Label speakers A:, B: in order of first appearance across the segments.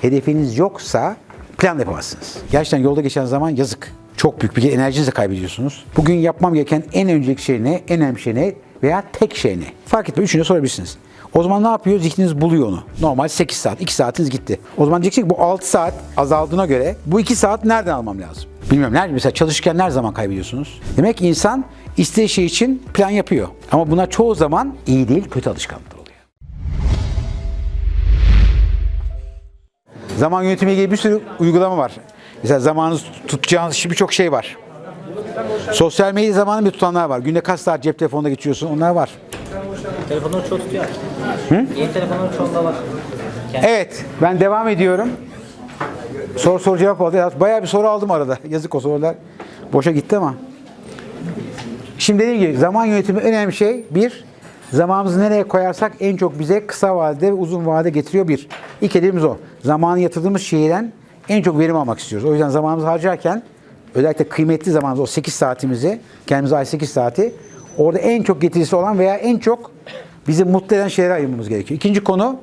A: Hedefiniz yoksa plan yapamazsınız. Gerçekten yolda geçen zaman yazık. Çok büyük bir enerjinizi kaybediyorsunuz. Bugün yapmam gereken en önceki şey ne, en önemli şey ne veya tek şey ne? Fark etmiyor. Üçünü de sorabilirsiniz. O zaman ne yapıyor? Zihniniz buluyor onu. Normal 8 saat, 2 saatiniz gitti. O zaman diyeceksin ki bu 6 saat azaldığına göre bu 2 saat nereden almam lazım? Bilmiyorum. Nerede? Mesela çalışırken her zaman kaybediyorsunuz. Demek ki insan istediği şey için plan yapıyor. Ama buna çoğu zaman iyi değil, kötü alışkanlıklar Zaman yönetimiyle ilgili bir sürü uygulama var. Mesela zamanınız tutacağınız birçok şey var. Sosyal medya zamanı bir tutanlar var. Günde kaç saat cep telefonunda geçiyorsun onlar var.
B: Telefonları çoğu tutuyor. Yeni telefonların çoğunda var. Kendi
A: Evet ben devam ediyorum. Soru soru cevap oldu. Ya, Bayağı bir soru aldım arada. Yazık o sorular. Boşa gitti ama. Şimdi dediğim gibi zaman yönetimi önemli şey. Bir, zamanımızı nereye koyarsak en çok bize kısa vadede ve uzun vadede getiriyor bir. İlk hedefimiz o. Zamanı yatırdığımız şeyden en çok verim almak istiyoruz. O yüzden zamanımızı harcarken özellikle kıymetli zamanımız o 8 saatimizi, kendimize ait 8 saati orada en çok getirisi olan veya en çok bizi mutlu eden şeylere ayırmamız gerekiyor. İkinci konu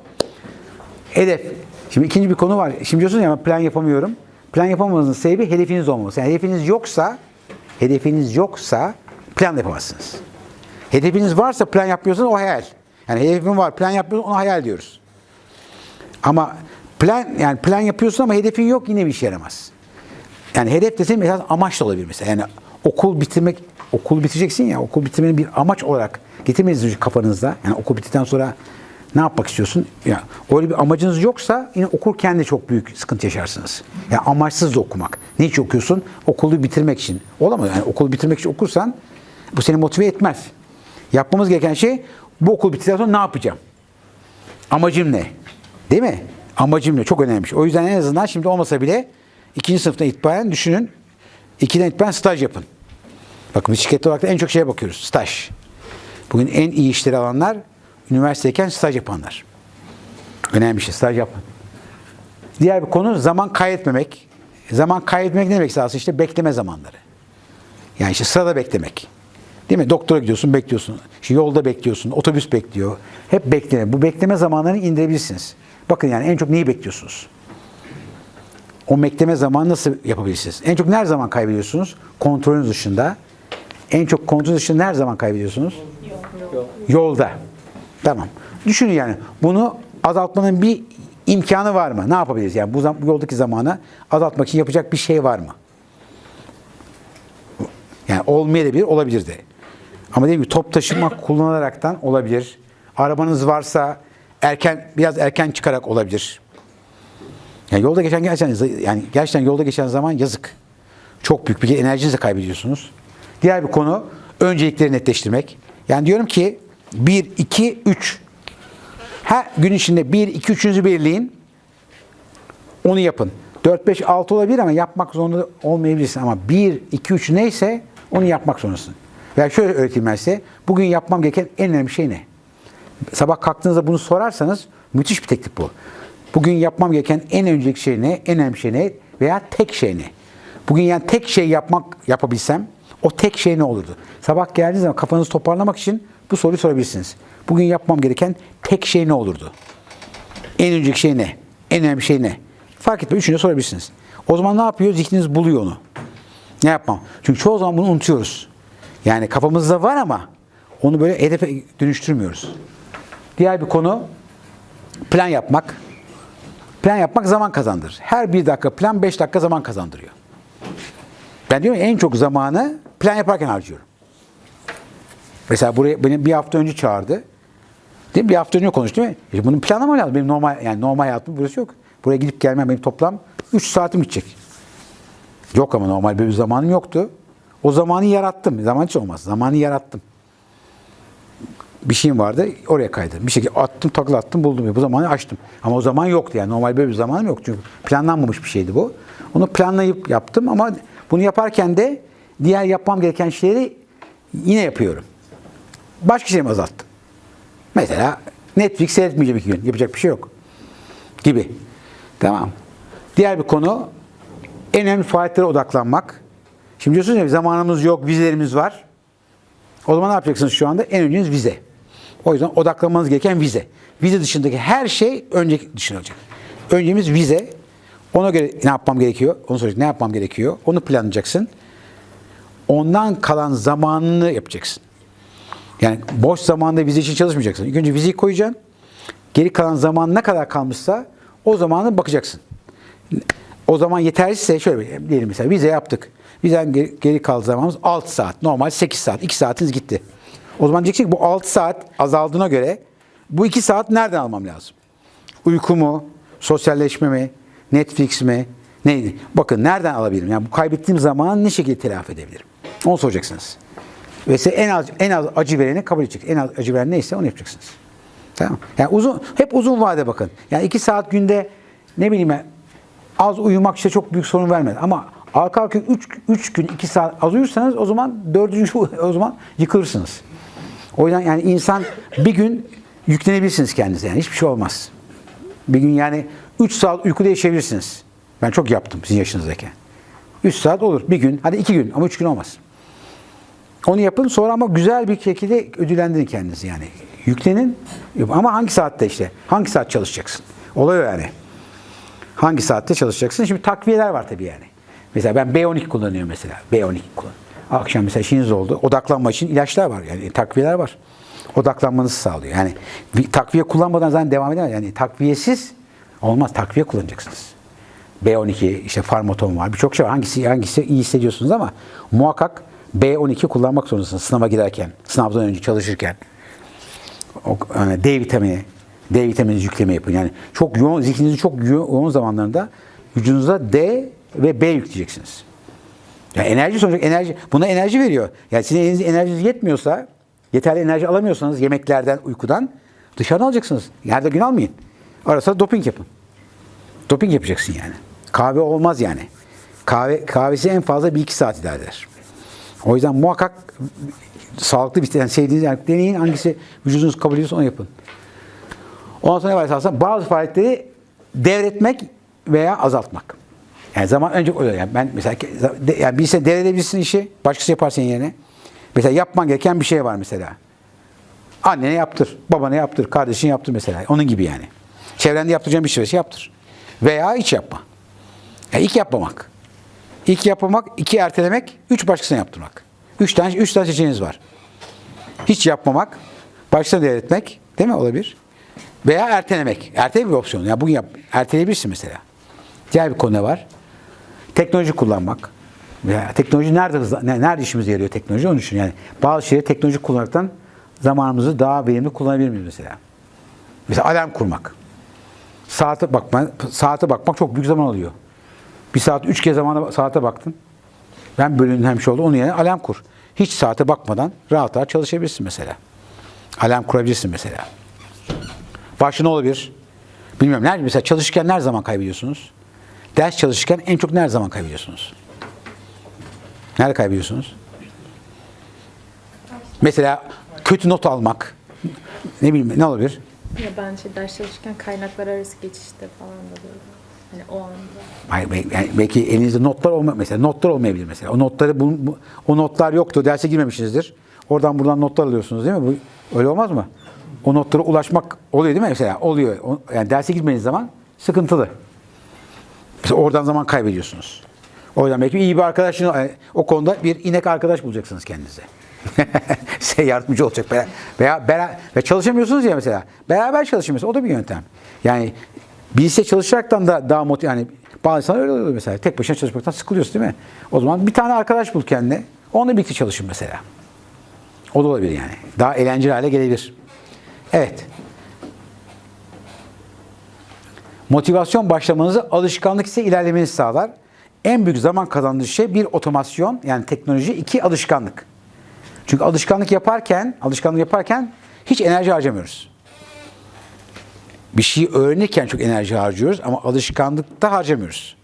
A: Hedef. Şimdi ikinci bir konu var. Şimdi diyorsun ya plan yapamıyorum. Plan yapamanızın sebebi hedefiniz olmaması. Yani hedefiniz yoksa, hedefiniz yoksa plan yapamazsınız. Hedefiniz varsa plan yapmıyorsanız o hayal. Yani hedefim var, plan yapmıyorsun ona hayal diyoruz. Ama plan yani plan yapıyorsun ama hedefin yok yine bir işe yaramaz. Yani hedef desem mesela amaç da olabilir mesela. Yani okul bitirmek, okul bitireceksin ya, okul bitirmenin bir amaç olarak getirmeniz kafanızda. Yani okul bittikten sonra ne yapmak istiyorsun? Ya öyle bir amacınız yoksa yine okurken de çok büyük sıkıntı yaşarsınız. Yani amaçsız da okumak. Ne için okuyorsun? Okulu bitirmek için. Olamaz. Yani okulu bitirmek için okursan bu seni motive etmez. Yapmamız gereken şey bu okul bittikten sonra ne yapacağım? Amacım ne? Değil mi? Amacım ne? Çok önemli. O yüzden en azından şimdi olmasa bile ikinci sınıftan itibaren düşünün. İkiden itibaren staj yapın. Bakın biz şirket olarak da en çok şeye bakıyoruz. Staj. Bugün en iyi işleri alanlar üniversiteyken staj yapanlar. Önemli bir şey. Staj yapın. Diğer bir konu zaman kaybetmemek. Zaman kaybetmek ne demek aslında? işte bekleme zamanları. Yani işte sırada beklemek. Değil mi? Doktora gidiyorsun, bekliyorsun. İşte yolda bekliyorsun, otobüs bekliyor. Hep bekleme. Bu bekleme zamanlarını indirebilirsiniz. Bakın yani en çok neyi bekliyorsunuz? O bekleme zamanı nasıl yapabilirsiniz? En çok ne zaman kaybediyorsunuz? Kontrolünüz dışında. En çok kontrol dışında ne zaman kaybediyorsunuz? Yolda. Tamam. Düşünün yani bunu azaltmanın bir imkanı var mı? Ne yapabiliriz? Yani bu, zam- bu yoldaki zamanı azaltmak için yapacak bir şey var mı? Yani olmayabilir, olabilir de. Ama dediğim gibi top taşıma kullanaraktan olabilir. Arabanız varsa erken biraz erken çıkarak olabilir. Yani yolda geçen gerçekten yani gerçekten yolda geçen zaman yazık. Çok büyük bir enerjinizi kaybediyorsunuz. Diğer bir konu öncelikleri netleştirmek. Yani diyorum ki 1 2 3 her gün içinde 1 2 3'ünüzü belirleyin. Onu yapın. 4 5 6 olabilir ama yapmak zorunda olmayabilirsin ama 1 2 3 neyse onu yapmak zorundasın. Veya şöyle öğreteyim ben size. Bugün yapmam gereken en önemli şey ne? Sabah kalktığınızda bunu sorarsanız müthiş bir teklif bu. Bugün yapmam gereken en önceki şey ne? En önemli şey ne? Veya tek şey ne? Bugün yani tek şey yapmak yapabilsem o tek şey ne olurdu? Sabah geldiğiniz zaman kafanızı toparlamak için bu soruyu sorabilirsiniz. Bugün yapmam gereken tek şey ne olurdu? En önceki şey ne? En önemli şey ne? Fark etmiyor. Üçünü sorabilirsiniz. O zaman ne yapıyor? Zihniniz buluyor onu. Ne yapmam? Çünkü çoğu zaman bunu unutuyoruz. Yani kafamızda var ama onu böyle hedefe dönüştürmüyoruz. Diğer bir konu plan yapmak. Plan yapmak zaman kazandırır. Her bir dakika plan beş dakika zaman kazandırıyor. Ben diyorum en çok zamanı plan yaparken harcıyorum. Mesela buraya beni bir hafta önce çağırdı. Değil mi? Bir hafta önce konuştu değil mi? E bunun planlamam lazım. Benim normal yani normal hayatım burası yok. Buraya gidip gelmem benim toplam 3 saatim gidecek. Yok ama normal bir zamanım yoktu. O zamanı yarattım. Zaman hiç olmaz. Zamanı yarattım. Bir şeyim vardı oraya kaydım. Bir şekilde attım takla attım buldum. Bu zamanı açtım. Ama o zaman yoktu yani. Normal böyle bir zamanım yok. Çünkü planlanmamış bir şeydi bu. Onu planlayıp yaptım ama bunu yaparken de diğer yapmam gereken şeyleri yine yapıyorum. Başka şeyimi azalttım. Mesela Netflix seyretmeyeceğim iki gün. Yapacak bir şey yok. Gibi. Tamam. Diğer bir konu en önemli faaliyetlere odaklanmak. Şimdi diyorsunuz ya zamanımız yok, vizelerimiz var. O zaman ne yapacaksınız şu anda? En önceniz vize. O yüzden odaklanmanız gereken vize. Vize dışındaki her şey önceki dışına olacak. Öncemiz vize. Ona göre ne yapmam gerekiyor? Onu soracak. Ne yapmam gerekiyor? Onu planlayacaksın. Ondan kalan zamanını yapacaksın. Yani boş zamanda vize için çalışmayacaksın. İlk önce vizeyi koyacaksın. Geri kalan zaman ne kadar kalmışsa o zamanı bakacaksın. O zaman yetersizse şöyle diyelim mesela vize yaptık. Vizen geri, geri kalan zamanımız 6 saat. Normal 8 saat. 2 saatiniz gitti. O zaman diyeceksin ki bu 6 saat azaldığına göre bu 2 saat nereden almam lazım? Uyku mu? Sosyalleşme mi? Netflix mi? Neydi? Bakın nereden alabilirim? Yani bu kaybettiğim zamanı ne şekilde telafi edebilirim? Onu soracaksınız. Ve size en az en az acı vereni kabul edecek. En az acı veren neyse onu yapacaksınız. Tamam. Yani uzun hep uzun vade bakın. Yani iki saat günde ne bileyim ben, az uyumak işte çok büyük sorun vermez. Ama arka arka 3 3 gün 2 saat az uyursanız o zaman dördüncü o zaman yıkılırsınız. O yüzden yani insan bir gün yüklenebilirsiniz kendinize yani hiçbir şey olmaz. Bir gün yani 3 saat uykuda yaşayabilirsiniz. Ben çok yaptım sizin yaşınızdayken. 3 saat olur bir gün hadi 2 gün ama 3 gün olmaz. Onu yapın sonra ama güzel bir şekilde ödüllendirin kendinizi yani. Yüklenin ama hangi saatte işte? Hangi saat çalışacaksın? Olay yani. Hangi saatte çalışacaksın? Şimdi takviyeler var tabii yani. Mesela ben B12 kullanıyorum mesela. B12 kullan. Akşam mesela işiniz oldu. Odaklanma için ilaçlar var. Yani takviyeler var. Odaklanmanızı sağlıyor. Yani bir takviye kullanmadan zaten devam edemez. Yani takviyesiz olmaz. Takviye kullanacaksınız. B12 işte farmaton var. Birçok şey var. Hangisi hangisi iyi hissediyorsunuz ama muhakkak B12 kullanmak zorundasınız sınava girerken, sınavdan önce çalışırken. O, yani D vitamini, D vitamini yükleme yapın. Yani çok yoğun, zihninizin çok yo- yoğun zamanlarında vücudunuza D ve B yükleyeceksiniz. Yani enerji sonuçta enerji, buna enerji veriyor. Yani sizin elinizde enerjiniz yetmiyorsa, yeterli enerji alamıyorsanız yemeklerden, uykudan dışarıdan alacaksınız. Yerde gün almayın. Arasında doping yapın. Doping yapacaksın yani. Kahve olmaz yani. Kahve kahvesi en fazla bir iki saat idare eder. O yüzden muhakkak sağlıklı bir yani sevdiğiniz yani deneyin hangisi vücudunuz kabul ediyorsa onu yapın. Ondan sonra ne var esasında? Bazı faaliyetleri devretmek veya azaltmak. Yani zaman önce oluyor. Yani ben mesela yani bir sen devredebilirsin işi, başkası yapar senin yerine. Mesela yapman gereken bir şey var mesela. Annene yaptır, babana yaptır, kardeşine yaptır mesela. Onun gibi yani. Çevrende yaptıracağın bir şey varsa yaptır. Veya hiç yapma. Yani ilk yapmamak. İlk yapmamak, iki ertelemek, üç başkasına yaptırmak. Üç tane, üç tane seçeneğiniz var. Hiç yapmamak, başkasına devretmek, değil mi olabilir? Veya ertelemek. Ertele bir opsiyon. Yani bugün yap, erteleyebilirsin mesela. Diğer bir konu var? Teknoloji kullanmak. Ya teknoloji nerede ne- nerede işimize yarıyor teknoloji onu düşün. Yani bazı şeyleri teknoloji kullanaraktan zamanımızı daha verimli kullanabilir miyiz mesela? Mesela alarm kurmak. Saate bakma, saate bakmak çok büyük zaman alıyor. Bir saat üç kez zamana, saate baktın. Ben bölümün hemşire oldu. Onun yerine alarm kur. Hiç saate bakmadan rahat rahat çalışabilirsin mesela. Alarm kurabilirsin mesela. Başka ne olabilir? Bilmiyorum. Mesela çalışırken her zaman kaybediyorsunuz? Ders çalışırken en çok ne zaman kaybediyorsunuz? Nerede kaybediyorsunuz? Mesela kötü not almak. Ne bileyim ne olabilir?
C: Ya ben şey ders çalışırken kaynaklar arası geçişte falan da böyle. Hani o anda.
A: Hayır, be- yani belki elinizde notlar olma mesela notlar olmayabilir mesela. O notları bu, bu- o notlar yoktu. Derse girmemişsinizdir. Oradan buradan notlar alıyorsunuz değil mi? Bu öyle olmaz mı? O notlara ulaşmak oluyor değil mi mesela? Oluyor. O- yani derse girmediğiniz zaman sıkıntılı. Mesela oradan zaman kaybediyorsunuz. O yüzden belki iyi bir arkadaşın o konuda bir inek arkadaş bulacaksınız kendinize. Size yardımcı olacak. Veya, veya, ve çalışamıyorsunuz ya mesela. Beraber mesela. O da bir yöntem. Yani birisiyle çalışaraktan da daha motive yani bazı insanlar öyle oluyor mesela. Tek başına çalışmaktan sıkılıyorsun değil mi? O zaman bir tane arkadaş bul kendine. Onunla birlikte çalışın mesela. O da olabilir yani. Daha eğlenceli hale gelebilir. Evet. Motivasyon başlamanızı alışkanlık ise ilerlemenizi sağlar. En büyük zaman kazandığı şey bir otomasyon yani teknoloji, iki alışkanlık. Çünkü alışkanlık yaparken, alışkanlık yaparken hiç enerji harcamıyoruz. Bir şeyi öğrenirken çok enerji harcıyoruz ama alışkanlıkta harcamıyoruz.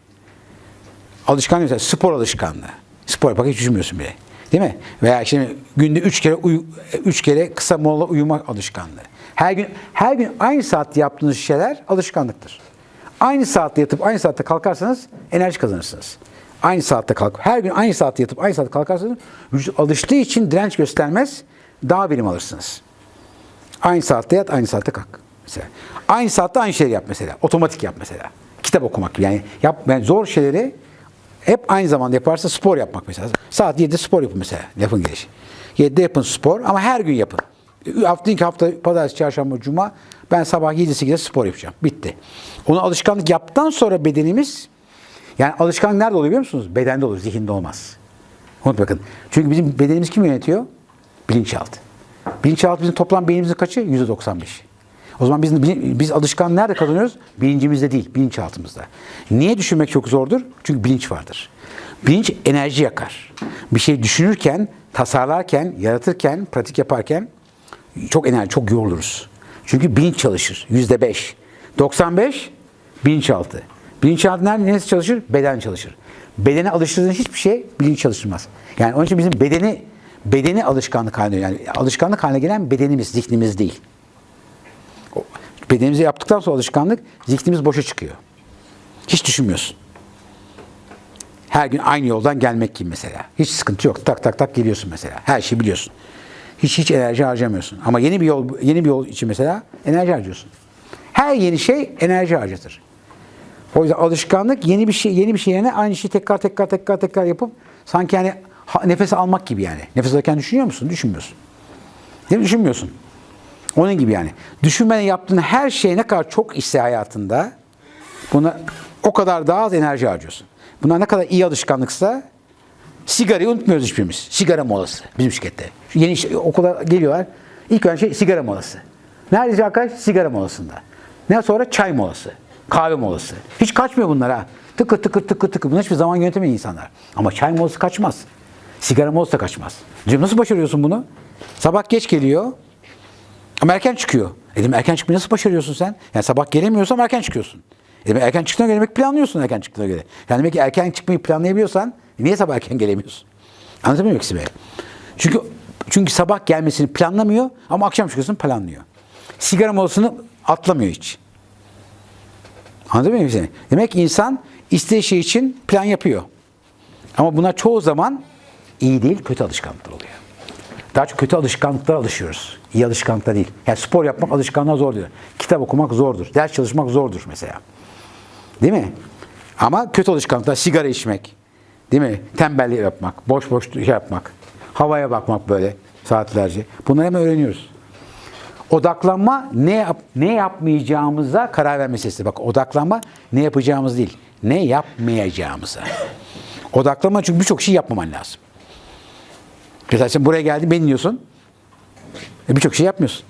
A: Alışkanlık mesela spor alışkanlığı. Spor yaparken hiç düşünmüyorsun bile. Değil mi? Veya şimdi günde üç kere uyu, üç kere kısa mola uyumak alışkanlığı. Her gün her gün aynı saatte yaptığınız şeyler alışkanlıktır. Aynı saatte yatıp aynı saatte kalkarsanız enerji kazanırsınız. Aynı saatte kalk. Her gün aynı saatte yatıp aynı saatte kalkarsanız vücut alıştığı için direnç göstermez. Daha verim alırsınız. Aynı saatte yat, aynı saatte kalk. Mesela. Aynı saatte aynı şeyleri yap mesela. Otomatik yap mesela. Kitap okumak gibi. Yani yap, yani zor şeyleri hep aynı zamanda yaparsa spor yapmak mesela. Saat 7'de spor yapın mesela. Lafın gelişi. 7'de yapın spor ama her gün yapın. Hafta ilk hafta pazartesi, çarşamba, cuma ben sabah 7-8'de spor yapacağım. Bitti. Onu alışkanlık yaptıktan sonra bedenimiz yani alışkanlık nerede oluyor biliyor musunuz? Bedende olur, zihinde olmaz. Unut bakın. Çünkü bizim bedenimiz kim yönetiyor? Bilinçaltı. Bilinçaltı bizim toplam beynimizin kaçı? %95. O zaman biz, biz alışkan nerede kazanıyoruz? Bilincimizde değil, bilinçaltımızda. Niye düşünmek çok zordur? Çünkü bilinç vardır. Bilinç enerji yakar. Bir şey düşünürken, tasarlarken, yaratırken, pratik yaparken çok enerji, çok yoruluruz. Çünkü bilinç çalışır. Yüzde beş. 95 bilinçaltı. Bilinçaltı nerede, neresi çalışır? Beden çalışır. Bedene alıştırdığın hiçbir şey bilinç çalıştırmaz. Yani onun için bizim bedeni bedeni alışkanlık haline yani alışkanlık haline gelen bedenimiz, zihnimiz değil. Bedenimize yaptıktan sonra alışkanlık zihnimiz boşa çıkıyor. Hiç düşünmüyorsun. Her gün aynı yoldan gelmek gibi mesela. Hiç sıkıntı yok. Tak tak tak geliyorsun mesela. Her şeyi biliyorsun. Hiç hiç enerji harcamıyorsun. Ama yeni bir yol yeni bir yol için mesela enerji harcıyorsun. Her yeni şey enerji harcatır. O yüzden alışkanlık yeni bir şey yeni bir şey yerine aynı şeyi tekrar tekrar tekrar tekrar yapıp sanki yani nefes almak gibi yani. Nefes alırken düşünüyor musun? Düşünmüyorsun. Değil mi? Düşünmüyorsun. Onun gibi yani. Düşünmeden yaptığın her şey ne kadar çok ise hayatında buna o kadar daha az enerji harcıyorsun. Bunlar ne kadar iyi alışkanlıksa sigarayı unutmuyoruz hiçbirimiz. Sigara molası bizim şirkette. Yeni iş- okula geliyorlar. İlk önce şey sigara molası. Neredeyse arkadaş sigara molasında. Ne sonra çay molası. Kahve molası. Hiç kaçmıyor bunlar ha. Tıkır tıkır tıkır tıkır. Bunlar hiçbir zaman yönetemeyen insanlar. Ama çay molası kaçmaz. Sigara molası da kaçmaz. Diyorum nasıl başarıyorsun bunu? Sabah geç geliyor. Ama erken çıkıyor. E dedim erken çıkmayı nasıl başarıyorsun sen? Yani sabah gelemiyorsam erken çıkıyorsun. E demek erken çıktığına göre demek planlıyorsun erken çıktığına göre. Yani demek ki erken çıkmayı planlayabiliyorsan niye sabah erken gelemiyorsun? Anlatabiliyor muyum ikisi be? Çünkü çünkü sabah gelmesini planlamıyor ama akşam çıkıyorsun planlıyor. Sigara molasını atlamıyor hiç. Anlatabiliyor muyum seni? Demek ki insan istediği şey için plan yapıyor. Ama buna çoğu zaman iyi değil, kötü alışkanlıklar oluyor. Daha çok kötü alışkanlıklara alışıyoruz. İyi alışkanlıklar değil. Yani spor yapmak alışkanlığa zor diyor. Kitap okumak zordur. Ders çalışmak zordur mesela. Değil mi? Ama kötü alışkanlıklar, sigara içmek, değil mi? Tembellik yapmak, boş boş şey yapmak, havaya bakmak böyle saatlerce. Bunları hemen öğreniyoruz. Odaklanma ne yap, ne yapmayacağımıza karar verme meselesi. Bak odaklanma ne yapacağımız değil, ne yapmayacağımıza. Odaklanma çünkü birçok şey yapmaman lazım. Mesela sen buraya geldin, beni dinliyorsun. E birçok şey yapmıyorsun.